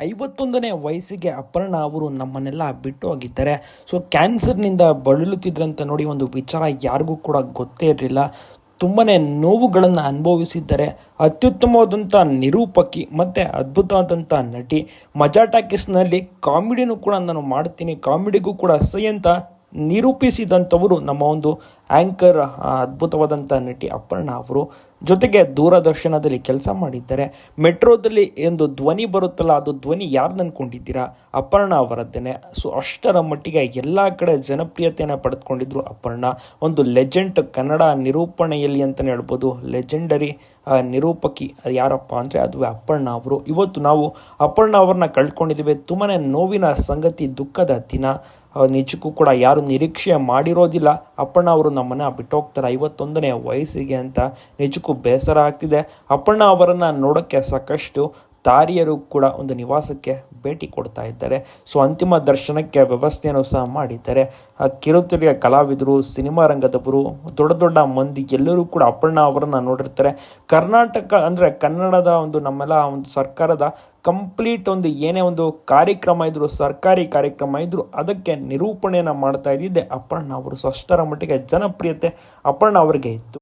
ಐವತ್ತೊಂದನೇ ವಯಸ್ಸಿಗೆ ಅಪರ್ಣ ಅವರು ನಮ್ಮನ್ನೆಲ್ಲ ಬಿಟ್ಟು ಹೋಗಿದ್ದಾರೆ. ಸೊ ಕ್ಯಾನ್ಸರ್ನಿಂದ ಬಳಲುತ್ತಿದ್ರಂತ ನೋಡಿ ಒಂದು ವಿಚಾರ ಯಾರಿಗೂ ಕೂಡ ಗೊತ್ತೇ ಇರಲಿಲ್ಲ. ತುಂಬಾ ನೋವುಗಳನ್ನು ಅನುಭವಿಸಿದ್ದಾರೆ. ಅತ್ಯುತ್ತಮವಾದಂಥ ನಿರೂಪಕಿ ಮತ್ತು ಅದ್ಭುತವಾದಂಥ ನಟಿ. ಮಜಾ ಟಾಕೀಸ್ನಲ್ಲಿ ಕಾಮಿಡಿನೂ ಕೂಡ ನಾನು ಮಾಡ್ತೀನಿ. ಕಾಮಿಡಿಗೂ ಕೂಡ ಸೈ ಅಂತ ನಿರೂಪಿಸಿದಂಥವರು ನಮ್ಮ ಒಂದು ಆ್ಯಂಕರ್ ಅದ್ಭುತವಾದಂಥ ನಟಿ ಅಪರ್ಣ ಅವರು. ಜೊತೆಗೆ ದೂರದರ್ಶನದಲ್ಲಿ ಕೆಲಸ ಮಾಡಿದ್ದಾರೆ. ಮೆಟ್ರೋದಲ್ಲಿ ಒಂದು ಧ್ವನಿ ಬರುತ್ತಲ್ಲ, ಅದು ಧ್ವನಿ ಯಾರ್ದು ಅಂದ್ಕೊಂಡಿದ್ದೀರಾ ಅಪರ್ಣ ಅವರದ್ದೇನೆ. ಸೊ ಅಷ್ಟರ ಮಟ್ಟಿಗೆ ಎಲ್ಲ ಕಡೆ ಜನಪ್ರಿಯತೆಯನ್ನು ಪಡೆದುಕೊಂಡಿದ್ರು ಅಪರ್ಣ. ಒಂದು ಲೆಜೆಂಡ್ ಕನ್ನಡ ನಿರೂಪಣೆಯಲ್ಲಿ ಅಂತಲೇ ಹೇಳ್ಬೋದು. ಲೆಜೆಂಡರಿ ನಿರೂಪಕಿ ಯಾರಪ್ಪ ಅಂದರೆ ಅದು ಅಪ್ಪಣ್ಣ ಅವರು. ಇವತ್ತು ನಾವು ಅಪ್ಪಣ್ಣ ಅವ್ರನ್ನ ಕಳ್ಕೊಂಡಿದ್ದೀವಿ. ತುಂಬಾ ನೋವಿನ ಸಂಗತಿ, ದುಃಖದ ದಿನ. ನಿಜಕ್ಕೂ ಕೂಡ ಯಾರು ನಿರೀಕ್ಷೆ ಮಾಡಿರೋದಿಲ್ಲ. ಅಪ್ಪಣ್ಣ ಅವರು ನಮ್ಮನ್ನು ಬಿಟ್ಟು ಹೋಗ್ತಾರೆ ಐವತ್ತೊಂದನೇ ವಯಸ್ಸಿಗೆ ಅಂತ ನಿಜಕ್ಕೂ ಬೇಸರ ಆಗ್ತಿದೆ. ಅಪ್ಪಣ್ಣ ಅವರನ್ನು ನೋಡೋಕ್ಕೆ ಸಾಕಷ್ಟು ತಾರಿಯರು ಕೂಡ ಒಂದು ನಿವಾಸಕ್ಕೆ ಭೇಟಿ ಕೊಡ್ತಾ ಇದ್ದಾರೆ. ಸೊ, ಅಂತಿಮ ದರ್ಶನಕ್ಕೆ ವ್ಯವಸ್ಥೆಯನ್ನು ಸಹ ಮಾಡಿದ್ದಾರೆ. ಕಿರುತೆರೆಯ ಕಲಾವಿದರು, ಸಿನಿಮಾ ರಂಗದವರು, ದೊಡ್ಡ ದೊಡ್ಡ ಮಂದಿ ಎಲ್ಲರೂ ಕೂಡ ಅಪ್ಪಣ್ಣ ಅವರನ್ನು ನೋಡಿರ್ತಾರೆ. ಕರ್ನಾಟಕ ಅಂದರೆ ಕನ್ನಡದ ಒಂದು ನಮ್ಮೆಲ್ಲ ಒಂದು ಸರ್ಕಾರದ ಕಂಪ್ಲೀಟ್ ಒಂದು ಏನೇ ಒಂದು ಕಾರ್ಯಕ್ರಮ ಇದ್ರು, ಸರ್ಕಾರಿ ಕಾರ್ಯಕ್ರಮ ಇದ್ರು ಅದಕ್ಕೆ ನಿರೂಪಣೆಯನ್ನು ಮಾಡ್ತಾ ಇದ್ದಿದ್ದೆ. ಅಪ್ಪಣ್ಣ ಅವರು ಸೊ ಮಟ್ಟಿಗೆ ಜನಪ್ರಿಯತೆ ಅಪ್ಪಣ್ಣ ಅವರಿಗೆ ಇತ್ತು.